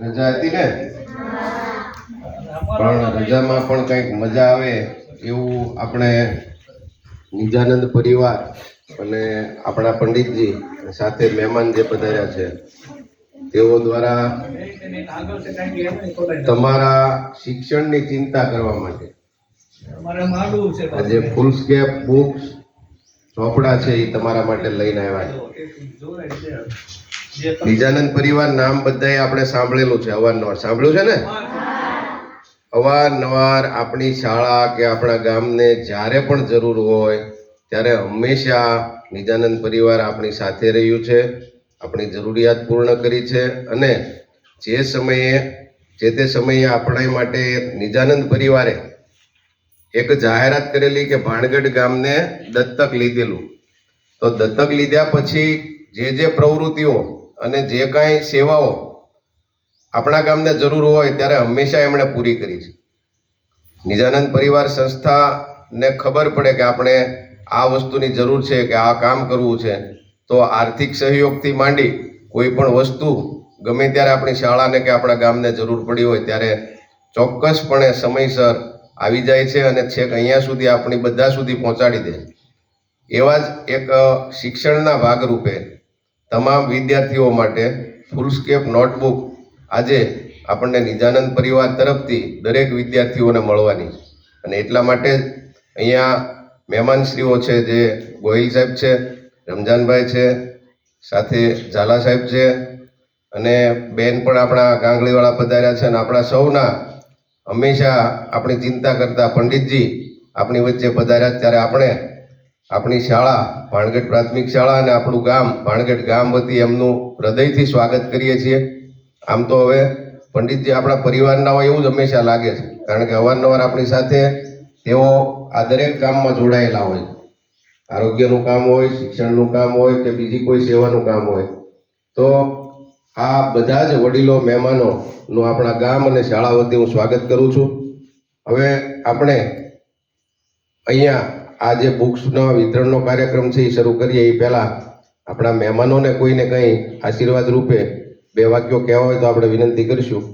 રજા હતી ને? પણ રજામાં પણ કંઈક મજા આવે એવું આપણે નિજાનંદ પરિવાર અને આપણા પંડિતજી સાથે મહેમાન જે પધાર્યા છે, તેઓ દ્વારા તમારા શિક્ષણની ચિંતા કરવા માટે. આજે ફૂલ સ્કેપ બુક્સ ચોપડા છે એ તમારા માટે લઈને આવ્યા છે. નિજાનંદ પરિવાર નામ બધાએ આપણે સાંભળેલું છે, અવારનવાર. સાંભળ્યું છે ને? અવારનવાર આપણી શાળા કે આપણા ગામને જ્યારે પણ જરૂર હોય, ત્યારે હંમેશા નિજાનંદ પરિવાર આપણી સાથે રહ્યું છે, આપણી જરૂરિયાત પૂર્ણ કરી છે અને જે સમયે, જે તે સમયે આપણા માટે નિજાનંદ પરિવારે એક જાહેરાત કરેલી કે ભાણગઢ ગામને દત્તક લીધેલું. તો દત્તક લીધા પછી જે જે પ્રવૃત્તિઓ અને જે કાંઈ સેવાઓ આપણા ગામને જરૂર હોય ત્યારે હંમેશા એમણે પૂરી કરી છે. નિજાનંદ પરિવાર સંસ્થાને ખબર પડે કે આપણે આ વસ્તુની જરૂર છે કે આ કામ કરવું છે, તો આર્થિક સહયોગથી માંડી કોઈ પણ વસ્તુ ગમે ત્યારે આપણી શાળાને કે આપણા ગામને જરૂર પડી હોય ત્યારે ચોક્કસપણે સમયસર આવી જાય છે અને છેક અહીંયા સુધી આપણી બધા સુધી પહોંચાડી દે એવા જ એક શિક્ષણના ભાગરૂપે તમામ વિદ્યાર્થીઓ માટે ફૂલસ્કેપ નોટબુક આજે આપણને નિજાનંદ પરિવાર તરફથી દરેક વિદ્યાર્થીઓને મળવાની અને એટલા માટે અહીંયા મહેમાનશ્રીઓ છે જે ગોહિલ સાહેબ છે, રમજાનભાઈ છે, સાથે ઝાલા સાહેબ છે, અને બેન પણ આપણા ગાંગડીવાળા પધાર્યા છે અને આપણા સૌના હંમેશા આપણી ચિંતા કરતા પંડિતજી આપણી વચ્ચે પધાર્યા ત્યારે આપણે આપણી શાળા ભાણગઢ પ્રાથમિક શાળા અને આપણું ગામ ભાણગઢ ગામ વતી એમનું હૃદયથી સ્વાગત કરીએ છીએ. આમ તો હવે પંડિતજી આપણા પરિવારના હોય એવું જ હંમેશા લાગે છે. કારણ કે અવારનવાર આપણી સાથે તેઓ આ દરેક કામમાં જોડાયેલા હોય. આરોગ્યનું કામ હોય, શિક્ષણનું કામ હોય કે બીજી કોઈ સેવાનું કામ હોય. તો આ બધા જ વડીલો, મહેમાનોનું આપણા ગામ અને શાળા વતી હું સ્વાગત કરું છું. હવે આપણે અહીંયા આ જે બુક્સના વિતરણનો કાર્યક્રમ છે એ શરૂ કરીએ એ પહેલાં આપણા મહેમાનોને કોઈને કંઈ આશીર્વાદ રૂપે બે વાક્યો કહેવા હોય તો આપણે વિનંતી કરીશું.